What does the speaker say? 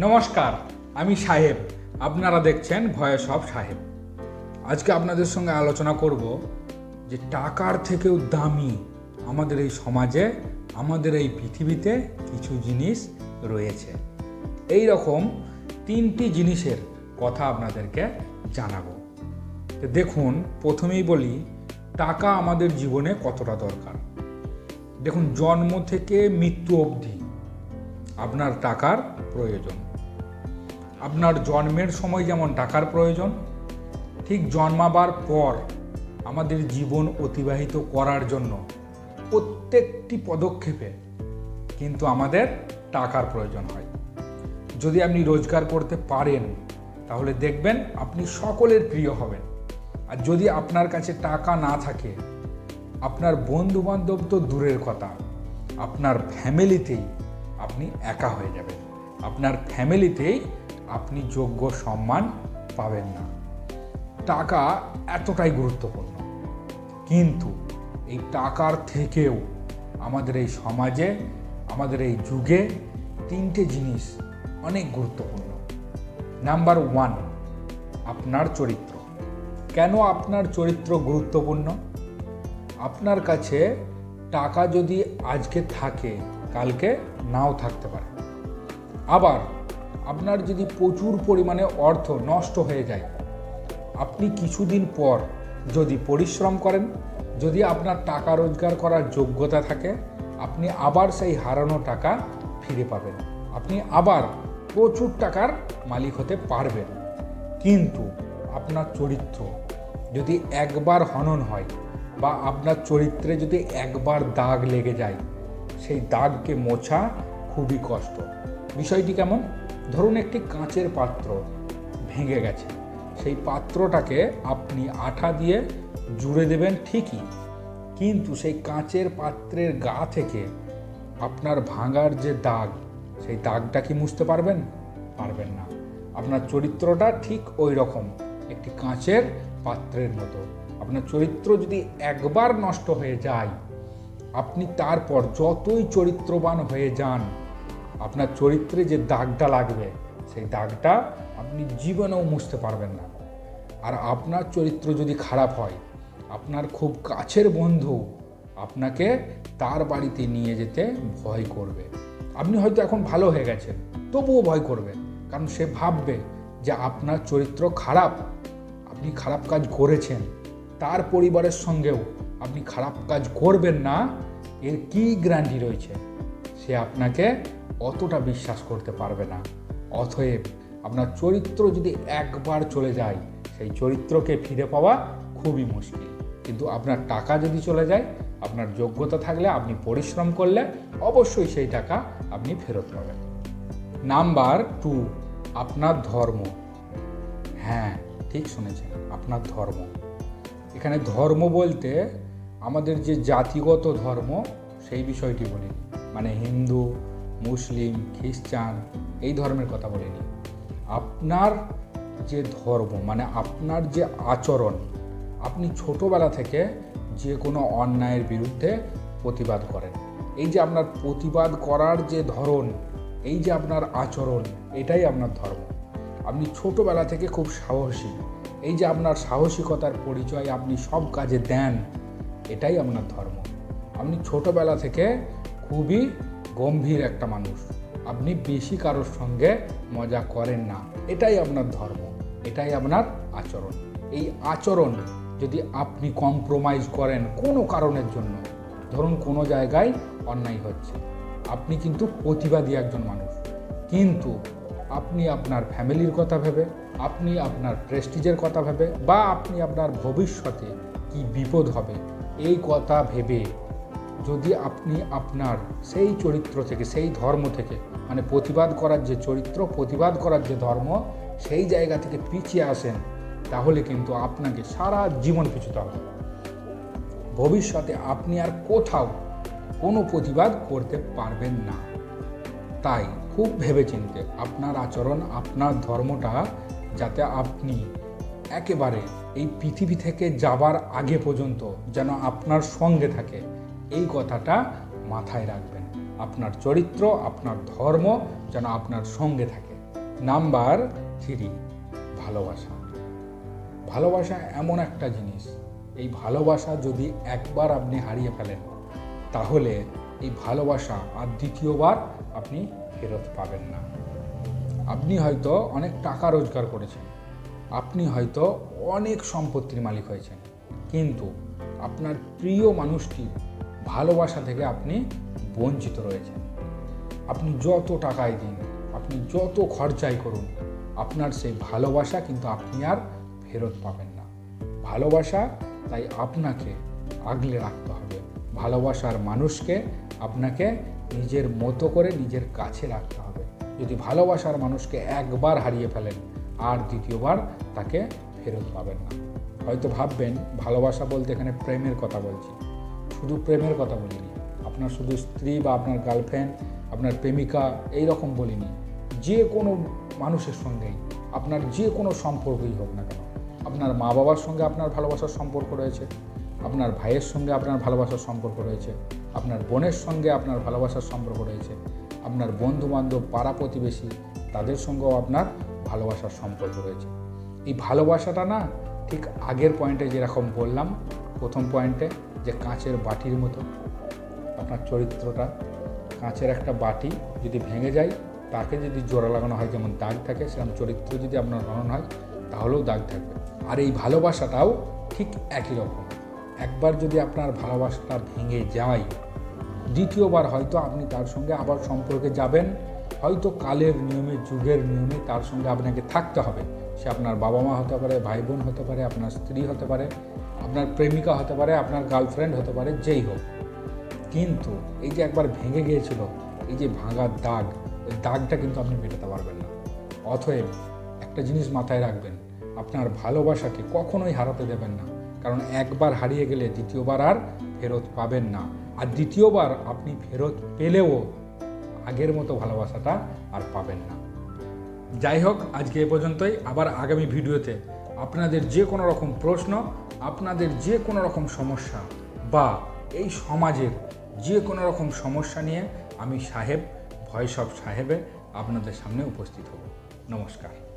নমস্কার, আমি সাহেব। আপনারা দেখছেন ভয়ে সব সাহেব। আজকে আপনাদের সঙ্গে আলোচনা করব যে টাকার থেকেও দামি আমাদের এই সমাজে, আমাদের এই পৃথিবীতে কিছু জিনিস রয়েছে। এই রকম তিনটি জিনিসের কথা আপনাদেরকে জানাব। দেখুন, প্রথমেই বলি, টাকা আমাদের জীবনে কতটা দরকার? দেখুন, জন্ম থেকে মৃত্যু অবধি আপনার টাকার প্রয়োজন। আপনার জন্মের সময় যেমন টাকার প্রয়োজন, ঠিক জন্মাবার পর আমাদের জীবন অতিবাহিত করার জন্য প্রত্যেকটি পদক্ষেপে কিন্তু আমাদের টাকার প্রয়োজন হয়। যদি আপনি রোজগার করতে পারেন, তাহলে দেখবেন আপনি সকলের প্রিয় হবেন। আর যদি আপনার কাছে টাকা না থাকে, আপনার বন্ধু বান্ধব তো দূরের কথা, আপনার ফ্যামিলিতেই আপনি একা হয়ে যাবেন। আপনার ফ্যামিলিতেই আপনি যোগ্য সম্মান পাবেন না। টাকা এতটাই গুরুত্বপূর্ণ। কিন্তু এই টাকার থেকেও আমাদের এই সমাজে, আমাদের এই যুগে তিনটে জিনিস অনেক গুরুত্বপূর্ণ। নাম্বার ওয়ান, আপনার চরিত্র। কেন আপনার চরিত্র গুরুত্বপূর্ণ? আপনার কাছে টাকা যদি আজকে থাকে, কালকে নাও থাকতে পারে। আবার আপনার যদি প্রচুর পরিমাণে অর্থ নষ্ট হয়ে যায়, আপনি কিছুদিন পর যদি পরিশ্রম করেন, যদি আপনার টাকা রোজগার করার যোগ্যতা থাকে, আপনি আবার সেই হারানো টাকা ফিরে পাবেন। আপনি আবার প্রচুর টাকার মালিক হতে পারবেন। কিন্তু আপনার চরিত্র যদি একবার হনন হয় বা আপনার চরিত্রে যদি একবার দাগ লেগে যায়, সেই দাগকে মোছা খুবই কষ্ট। বিষয়টি কেমন? ধরুন একটি কাঁচের পাত্র ভেঙে গেছে। সেই পাত্রটাকে আপনি আঠা দিয়ে জুড়ে দেবেন ঠিকই। কিন্তু সেই কাঁচের পাত্রের গা থেকে আপনার ভাঙার যে দাগ, সেই দাগটা কি মুছতে পারবেন? পারবেন না। আপনার চরিত্রটা ঠিক ওই রকম, একটি কাঁচের পাত্রের মতো। আপনার চরিত্র যদি একবার নষ্ট হয়ে যায়, আপনি তারপর যতই চরিত্রবান হয়ে যান আপনার চরিত্রে যে দাগটা লাগবে, সেই দাগটা আপনি জীবনেও মুছতে পারবেন না। আর আপনার চরিত্র যদি খারাপ হয়, আপনার খুব কাছের বন্ধু আপনাকে তার বাড়িতে নিয়ে যেতে ভয় করবে। আপনি হয়তো এখন ভালো হয়ে গেছেন, তবুও ভয় করবে। কারণ সে ভাববে যে আপনার চরিত্র খারাপ, আপনি খারাপ কাজ করেছেন, তার পরিবারের সঙ্গেও আপনি খারাপ কাজ করবেন না, এর কি গ্যারান্টি রয়েছে? সে আপনাকে অতটা বিশ্বাস করতে পারবে না। অতএব আপনার চরিত্র যদি একবার চলে যায়, সেই চরিত্রকে ফিরে পাওয়া খুবই মুশকিল। কিন্তু আপনার টাকা যদি চলে যায়, আপনার যোগ্যতা থাকলে, আপনি পরিশ্রম করলে অবশ্যই সেই টাকা আপনি ফেরত পাবেন। নাম্বার টু, আপনার ধর্ম। হ্যাঁ ঠিক শুনেছেন, আপনার ধর্ম। এখানে ধর্ম বলতে আমাদের যে জাতিগত ধর্ম, সেই বিষয়টি বলিনি মানে হিন্দু মুসলিম, খ্রিস্টান, এই ধর্মের কথা বলিনি। আপনার যে ধর্ম মানে আপনার যে আচরণ, আপনি ছোটোবেলা থেকে যে কোনো অন্যায়ের বিরুদ্ধে প্রতিবাদ করেন। এই যে আপনার প্রতিবাদ করার যে ধরন, এই যে আপনার আচরণ, এটাই আপনার ধর্ম। আপনি ছোটোবেলা থেকে খুব সাহসী। এই যে আপনার সাহসিকতার পরিচয় আপনি সব কাজে দেন, এটাই আপনার ধর্ম। আপনি ছোটোবেলা থেকে খুবই গম্ভীর একটা মানুষ। আপনি বেশি কারোর সঙ্গে মজা করেন না। এটাই আপনার ধর্ম। এটাই আপনার আচরণ। এই আচরণ যদি আপনি কম্প্রোমাইজ করেন কোনো কারণের জন্য, ধরুন কোনো জায়গায় অন্যায় হচ্ছে, আপনি কিন্তু প্রতিবাদী একজন মানুষ। কিন্তু আপনি আপনার ফ্যামিলির কথা ভেবে, আপনি আপনার প্রেস্টিজের কথা ভেবে, বা আপনি আপনার ভবিষ্যতে কি বিপদ হবে, এই কথা ভেবে যদি আপনি আপনার সেই চরিত্র থেকে, সেই ধর্ম থেকে মানে প্রতিবাদ করার যে চরিত্র, প্রতিবাদ করার যে ধর্ম, সেই জায়গা থেকে পিছিয়ে আসেন, তাহলে কিন্তু আপনাকে সারা জীবন পিছুতে হবে। ভবিষ্যতে আপনি আর কোথাও কোনো প্রতিবাদ করতে পারবেন না। তাই খুব ভেবেচিন্তে আপনার আচরণ, আপনার ধর্মটা যাতে আপনি একেবারে এই পৃথিবী থেকে যাবার আগে পর্যন্ত যেন আপনার সঙ্গে থাকে এই কথাটা মাথায় রাখবেন। আপনার চরিত্র, আপনার ধর্ম যেন আপনার সঙ্গে থাকে। নাম্বার থ্রি, ভালোবাসা। ভালোবাসা এমন একটা জিনিস, এই ভালোবাসা যদি একবার আপনি হারিয়ে ফেলেন, তাহলে এই ভালোবাসা আর দ্বিতীয়বার আপনি ফেরত পাবেন না। আপনি হয়তো অনেক টাকা রোজগার করেছেন, আপনি হয়তো অনেক সম্পত্তির মালিক হয়েছেন, কিন্তু আপনার প্রিয় মানুষটির ভালোবাসা থেকে আপনি বঞ্চিত রয়েছেন। আপনি যত টাকাই দিন, আপনি যত খরচাই করুন, আপনার সেই ভালোবাসা কিন্তু আপনি আর ফেরত পাবেন না। ভালোবাসা তাই আপনাকে আগলে রাখতে হবে। ভালোবাসার মানুষকে আপনাকে নিজের মতো করে নিজের কাছে রাখতে হবে। যদি ভালোবাসার মানুষকে একবার হারিয়ে ফেলেন, আর দ্বিতীয়বার তাকে ফেরত পাবেন না। হয়তো ভাববেন, ভালোবাসা বলতে এখানে প্রেমের কথা বলছি। শুধু প্রেমের কথা বলিনি। আপনার শুধু স্ত্রী বা আপনার গার্লফ্রেন্ড আপনার প্রেমিকা এই রকম বলিনি। যে কোনো মানুষের সঙ্গেই, আপনার যে কোনো সম্পর্কই হোক না কেন, আপনার মা বাবার সঙ্গে আপনার ভালোবাসার সম্পর্ক রয়েছে, আপনার ভাইয়ের সঙ্গে আপনার ভালোবাসার সম্পর্ক রয়েছে, আপনার বোনের সঙ্গে আপনার ভালোবাসার সম্পর্ক রয়েছে, আপনার বন্ধু বান্ধব পাড়া প্রতিবেশী, তাদের সঙ্গেও আপনার ভালোবাসার সম্পর্ক রয়েছে। এই ভালোবাসাটা না, ঠিক আগের পয়েন্টে যেরকম বললাম, প্রথম পয়েন্টে যে কাঁচের বাটির মতো। আপনার চরিত্রটা, কাঁচের একটা বাটি যদি ভেঙে যায়, তাকে যদি জোড়া লাগানো হয়, যেমন দাগ থাকে, সেরকম চরিত্র যদি আপনার হনন হয়, তাহলেও দাগ থাকবে। আর এই ভালোবাসাটাও ঠিক একই রকম। একবার যদি আপনার ভালোবাসাটা ভেঙে যায়, দ্বিতীয়বার হয়তো আপনি তার সঙ্গে আবার সম্পর্কে যাবেন। হয়তো কালের নিয়মে, যুগের নিয়মে তার সঙ্গে আপনাকে থাকতে হবে। সে আপনার বাবা মা হতে পারে ভাই বোন হতে পারে, আপনার স্ত্রী হতে পারে আপনার প্রেমিকা হতে পারে, আপনার গার্লফ্রেন্ড হতে পারে, যেই হোক। কিন্তু এই যে একবার ভেঙে গিয়েছিল, এই যে ভাঙার দাগ, ওই দাগটা কিন্তু আপনি মেটাতে পারবেন না। অতএব একটা জিনিস মাথায় রাখবেন, আপনার ভালোবাসাকে কখনোই হারাতে দেবেন না। কারণ একবার হারিয়ে গেলে দ্বিতীয়বার আর ফেরত পাবেন না। আর দ্বিতীয়বার আপনি ফেরত পেলেও আগের মতো ভালোবাসাটা আর পাবেন না। যাই হোক, আজকে এ পর্যন্তই। আবার আগামী ভিডিওতে আপনাদের যে কোনো রকম প্রশ্ন আপনাদের যে কোনো রকম সমস্যা বা এই সমাজের যে কোনো রকম সমস্যা নিয়ে আমি সাহেব ভয়েস অফ সাহেবে আপনাদের সামনে উপস্থিত হব। নমস্কার।